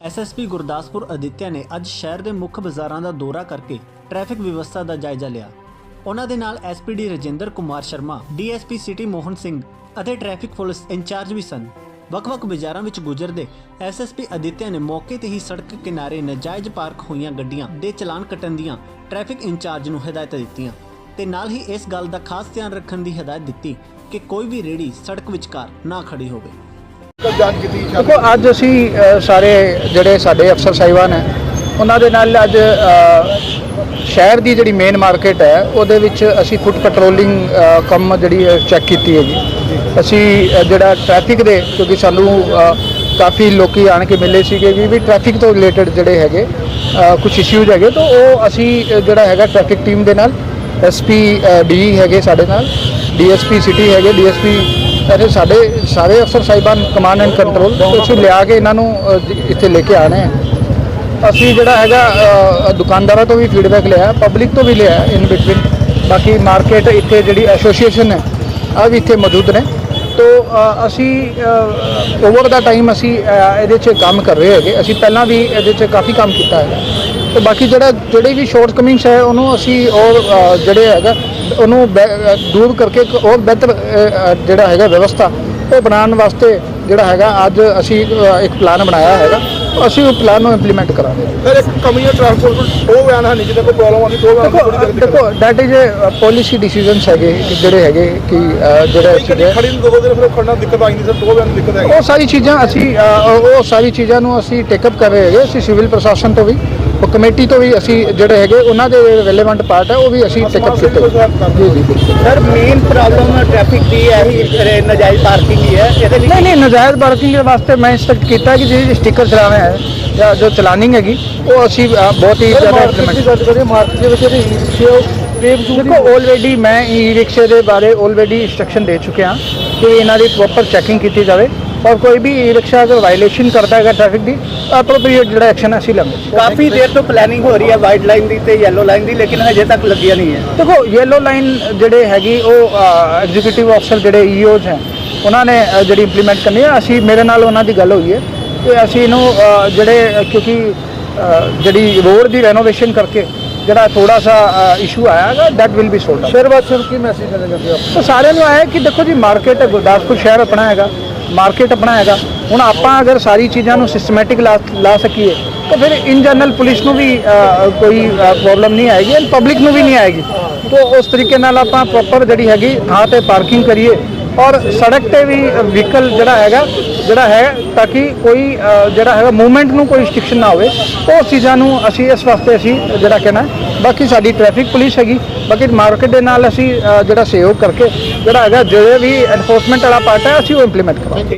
SSP Gurdaspur Aditya ਨੇ ਅੱਜ ਸ਼ਹਿਰ ਦੇ ਮੁੱਖ ਬਾਜ਼ਾਰਾਂ ਦਾ ਦੌਰਾ ਕਰਕੇ ਟ੍ਰੈਫਿਕ ਵਿਵਸਥਾ ਦਾ ਜਾਇਜ਼ਾ ਲਿਆ। ਉਹਨਾਂ ਦੇ ਨਾਲ SPD Rajinder Kumar Sharma DSP city Mohan Singh ਅਤੇ ਟ੍ਰੈਫਿਕ ਪੁਲਿਸ ਇੰਚਾਰਜ ਵੀ ਸਨ। ਵੱਖ-ਵੱਖ ਬਾਜ਼ਾਰਾਂ ਵਿੱਚ ਗੁਜ਼ਰਦੇ ਐਸਐਸਪੀ ਅਦਿੱਤਿਆ ਨੇ ਮੌਕੇ ਤੇ ਹੀ ਸੜਕ ਕਿਨਾਰੇ ਨਜਾਇਜ਼ ਪਾਰਕ ਹੋਈਆਂ ਗੱਡੀਆਂ ਦੇ ਚਲਾਨ ਕੱਟਣ ਦੀਆਂ ਟ੍ਰੈਫਿਕ ਇੰਚਾਰਜ ਨੂੰ ਹਦਾਇਤਾਂ ਦਿੱਤੀਆਂ ਤੇ ਨਾਲ ਹੀ ਇਸ ਗੱਲ ਦਾ ਖਾਸ ਧਿਆਨ ਰੱਖਣ ਦੀ ਹਦਾਇਤ ਦਿੱਤੀ ਕਿ ਕੋਈ ਵੀ ਰੇੜੀ ਸੜਕ ਵਿਚਕਾਰ ਨਾ ਖੜੀ ਹੋਵੇ। ਜਾਂਚ ਕੀਤੀ ਦੇਖੋ ਅੱਜ ਅਸੀਂ ਸਾਰੇ ਜਿਹੜੇ ਸਾਡੇ ਅਫਸਰ ਸਾਹਿਬਾਨ ਹੈ ਉਹਨਾਂ ਦੇ ਨਾਲ ਅੱਜ ਸ਼ਹਿਰ ਦੀ ਜਿਹੜੀ ਮੇਨ ਮਾਰਕੀਟ ਹੈ ਉਹਦੇ ਵਿੱਚ ਅਸੀਂ ਫੁੱਟ ਪੈਟਰੋਲਿੰਗ ਕੰਮ ਜਿਹੜੀ ਚੈੱਕ ਕੀਤੀ ਹੈ ਜੀ। ਅਸੀਂ ਜਿਹੜਾ ਟ੍ਰੈਫਿਕ ਦੇ ਕਿਉਂਕਿ ਸਾਨੂੰ ਕਾਫੀ ਲੋਕੀ ਆਣ ਕੇ ਮਿਲੇ ਸੀਗੇ ਵੀ ਵੀ ਟ੍ਰੈਫਿਕ ਤੋਂ ਰਿਲੇਟਡ ਜਿਹੜੇ ਹੈਗੇ ਕੁਝ ਇਸ਼ੂਜ਼ ਹੈਗੇ ਤਾਂ ਉਹ ਅਸੀਂ ਜਿਹੜਾ ਹੈਗਾ ਟ੍ਰੈਫਿਕ ਟੀਮ ਦੇ ਨਾਲ ਐਸਪੀ ਡੀ ਹੈਗੇ ਸਾਡੇ ਨਾਲ ਡੀਐਸਪੀ ਸਿਟੀ ਹੈਗੇ ਡੀਐਸਪੀ ਅਤੇ ਸਾਡੇ ਸਾਰੇ ਅਫਸਰ ਸਾਹਿਬਾਨ ਕਮਾਂਡ ਐਂਡ ਕੰਟਰੋਲ ਅਸੀਂ ਲਿਆ ਕੇ ਇਹਨਾਂ ਨੂੰ ਇੱਥੇ ਲੈ ਕੇ ਆਣੇ ਆ ਅਸੀਂ ਜਿਹੜਾ ਹੈਗਾ ਦੁਕਾਨਦਾਰਾਂ ਤੋਂ ਵੀ ਫੀਡਬੈਕ ਲਿਆ ਪਬਲਿਕ ਤੋਂ ਵੀ ਲਿਆ ਇਨ ਬਿਟਵੀਨ ਬਾਕੀ ਮਾਰਕੀਟ ਇੱਥੇ ਜਿਹੜੀ ਐਸੋਸੀਏਸ਼ਨ ਹੈ ਆ ਵੀ ਇੱਥੇ ਮੌਜੂਦ ਨੇ। ਤੋ ਅਸੀਂ ਓਵਰ ਦਾ ਟਾਈਮ ਅਸੀਂ ਇਹਦੇ 'ਚ ਕੰਮ ਕਰ ਰਹੇ ਹੈਗੇ। ਅਸੀਂ ਪਹਿਲਾਂ ਵੀ ਇਹਦੇ 'ਚ ਕਾਫੀ ਕੰਮ ਕੀਤਾ ਹੈ ਤੇ ਬਾਕੀ ਜਿਹੜਾ ਜਿਹੜੇ ਵੀ ਸ਼ਾਰਟ ਕਮਿੰਗਸ ਹੈ ਉਹਨੂੰ ਅਸੀਂ ਔਰ ਅ, ਜਿਹੜੇ ਹੈਗਾ ਉਹਨੂੰ ਬੈ- ਅ, ਦੂਰ ਕਰਕੇ ਇੱਕ ਹੋਰ ਬਿਹਤਰ ਅ, ਅ, ਜਿਹੜਾ ਹੈਗਾ ਵਿਵਸਥਾ ਉਹ ਬਣਾਉਣ ਵਾਸਤੇ ਜਿਹੜਾ ਹੈਗਾ ਅੱਜ ਅਸੀਂ ਅ, ਇੱਕ ਪਲਾਨ ਬਣਾਇਆ ਹੈਗਾ। ਅਸੀਂ ਉਹ ਪਲਾਨ ਨੂੰ ਇੰਪਲੀਮੈਂਟ ਕਰਾਂਗੇ। ਫਿਰ ਇੱਕ ਕਮੀ ਹੈ ਟਰਾਂਸਪੋਰਟ ਉਹ ਬਿਆਨ ਹੈ ਨਹੀਂ ਜਿਹਦਾ ਕੋਈ ਪ੍ਰੋਬਲਮ ਆਉਂਦੀ ਦੋ ਬਿਆਨ ਦੇਖੋ ਥੋੜੀ ਦੇਖੋ ਦੈਟ ਇਜ਼ ਪਾਲਿਸੀ ਡਿਸੀਜਨਸ ਹੈਗੇ ਕਿ ਜਿਹੜੇ ਹੈਗੇ ਕਿ ਅ, ਜਿਹੜੇ ਖੜੀ ਨੂੰ ਦੋ ਦਿਨ ਫਿਰ ਖੜਨਾ ਦਿੱਕਤ ਆਈ ਨਹੀਂ ਸਰ ਦੋ ਬਿਆਨ ਦਿੱਕਤ ਹੈਗੀ ਉਹ ਸਾਰੀ ਚੀਜ਼ਾਂ ਅਸੀਂ ਅ, ਉਹ ਉਹ ਸਾਰੀ ਚੀਜ਼ਾਂ ਨੂੰ ਅਸੀਂ ਟੇਕਅਪ ਕਰ ਰਹੇ ਹੈਗੇ ਅਸੀਂ ਸਿਵਲ ਪ੍ਰਸ਼ਾਸਨ ਤੋਂ ਵੀ। ਉਹ ਕਮੇਟੀ ਤੋਂ ਵੀ ਅਸੀਂ ਜਿਹੜੇ ਹੈਗੇ ਉਹਨਾਂ ਦੇ ਰੈਲੇਵੈਂਟ ਪਾਰਟ ਹੈ ਉਹ ਵੀ ਅਸੀਂ ਟੇਕਅਪ ਕੀਤੇ। ਜੀ ਸਰ ਮੇਨ ਪ੍ਰੋਬਲਮ ਟ੍ਰੈਫਿਕ ਦੀ ਹੈ ਹੀ ਨਜਾਇਜ਼ ਪਾਰਕਿੰਗ ਹੀ ਹੈ ਇਹਦੇ ਲਈ ਨਹੀਂ ਨਹੀਂ ਨਜਾਇਜ਼ ਪਾਰਕਿੰਗ ਦੇ ਵਾਸਤੇ ਮੈਂ ਇੰਸਟਰਕਟ ਕੀਤਾ ਕਿ ਜਿਹੜੇ ਸਟicker ਚਲਾਣਾ ਹੈ ਜਾਂ ਜੋ ਚਲਾਨਿੰਗ ਹੈਗੀ ਉਹ ਅਸੀਂ ਬਹੁਤ ਹੀ ਜ਼ਿਆਦਾ ਇੰਪਲੀਮੈਂਟ ਮਾਰਕੀਟ ਦੇ ਵਿੱਚ ਜਿਹੜੀ ਦੇਖੋ ਆਲਰੇਡੀ ਮੈਂ ਈ ਰਿਕਸ਼ੇ ਦੇ ਬਾਰੇ ਆਲਰੇਡੀ ਇੰਸਟਰਕਸ਼ਨ ਦੇ ਚੁੱਕਿਆ ਕਿ ਇਹਨਾਂ ਦੀ ਪ੍ਰੋਪਰ ਚੈਕਿੰਗ ਕੀਤੀ ਜਾਵੇ। ਔਰ ਕੋਈ ਵੀ ਈ ਰਿਕਸ਼ਾ ਅਗਰ ਵਾਇਲੇਸ਼ਨ ਕਰਦਾ ਹੈਗਾ ਟ੍ਰੈਫਿਕ ਦੀ ਐਪਰੋਪਰੀਏਟ ਜਿਹੜਾ ਐਕਸ਼ਨ ਅਸੀਂ ਲਵਾਂਗੇ। ਕਾਫੀ ਦੇਰ ਤੋਂ ਪਲੈਨਿੰਗ ਹੋ ਰਹੀ ਹੈ ਵਾਈਟ ਲਾਈਨ ਦੀ ਤੇ ਯੈਲੋ ਲਾਈਨ ਦੀ ਲੇਕਿਨ ਹਜੇ ਤੱਕ ਲੱਗੀਆਂ ਨਹੀਂ ਹੈ। ਦੇਖੋ ਯੈਲੋ ਲਾਈਨ ਜਿਹੜੇ ਹੈਗੀ ਉਹ ਐਗਜ਼ੀਕਿਊਟਿਵ ਅਫਸਰ ਜਿਹੜੇ ਈਓਜ਼ ਹੈ ਉਹਨਾਂ ਨੇ ਜਿਹੜੀ ਇੰਪਲੀਮੈਂਟ ਕਰਨੀ ਹੈ। ਅਸੀਂ ਮੇਰੇ ਨਾਲ ਉਹਨਾਂ ਦੀ ਗੱਲ ਹੋਈ ਹੈ ਕਿ ਅਸੀਂ ਇਹਨੂੰ ਜਿਹੜੇ ਕਿਉਂਕਿ ਜਿਹੜੀ ਰੋਡ ਦੀ ਰੈਨੋਵੇਸ਼ਨ ਕਰਕੇ ਜਿਹੜਾ ਥੋੜਾ ਸਾ ਇਸ਼ੂ ਆਇਆ ਹੈਗਾ ਦੈਟ ਵਿਲ ਬੀ ਸੋਲਡ ਸ਼ਹਿਰ ਵਾਸੀਆਂ ਨੂੰ ਕੀ ਮੈਸੇਜ ਦੇਣਾ ਚਾਹੁੰਦੇ ਹੋ? ਸਾਰਿਆਂ ਨੂੰ ਆਇਆ ਕਿ ਦੇਖੋ ਜੀ ਮਾਰਕੀਟ ਹੈ ਗੁਰਦਾਸਪੁਰ ਸ਼ਹਿਰ ਆਪਣਾ ਹੈਗਾ। ਮਾਰਕੀਟ ਆਪਣਾ ਹੈਗਾ ਹੁਣ ਆਪਾਂ ਅਗਰ ਸਾਰੀ ਚੀਜ਼ਾਂ ਨੂੰ ਸਿਸਟਮੈਟਿਕ ਲਾ ਲਾ ਸਕੀਏ, ਤਾਂ ਫਿਰ ਇਨ ਜਨਰਲ ਪੁਲਿਸ ਨੂੰ ਵੀ ਕੋਈ ਪ੍ਰੋਬਲਮ ਨਹੀਂ ਆਏਗੀ ਐਂਡ ਪਬਲਿਕ ਨੂੰ ਵੀ ਨਹੀਂ ਆਏਗੀ। ਤਾਂ ਉਸ ਤਰੀਕੇ ਨਾਲ ਆਪਾਂ ਪ੍ਰੋਪਰ ਜਿਹੜੀ ਹੈਗੀ ਥਾਂ ਤੇ ਪਾਰਕਿੰਗ ਕਰੀਏ ਔਰ ਸੜਕ ਤੇ ਵੀ ਵਹੀਕਲ ਜਿਹੜਾ ਹੈਗਾ, ਜਿਹੜਾ ਹੈ ਤਾਂ ਕਿ ਕੋਈ ਜਿਹੜਾ ਹੈਗਾ ਮੂਵਮੈਂਟ ਨੂੰ ਕੋਈ ਰਿਸਟ੍ਰਿਕਸ਼ਨ ਨਾ ਹੋਵੇ, ਉਹ ਚੀਜ਼ਾਂ ਨੂੰ ਅਸੀਂ ਇਸ ਵਾਸਤੇ ਅਸੀਂ ਜਿਹੜਾ ਕਹਿਣਾ ਬਾਕੀ ਸਾਡੀ ਟ੍ਰੈਫਿਕ ਪੁਲਿਸ ਹੈਗੀ। ਬਾਕੀ ਮਾਰਕੀਟ ਦੇ ਨਾਲ ਅਸੀਂ ਜਿਹੜਾ ਸਹਿਯੋਗ ਕਰਕੇ ਜਿਹੜਾ ਹੈਗਾ, ਜਿਹੜੇ ਵੀ ਐਨਫੋਰਸਮੈਂਟ ਵਾਲਾ ਪਾਰਟ ਹੈ, ਅਸੀਂ ਉਹ ਇੰਪਲੀਮੈਂਟ ਕਰਾਂਗੇ।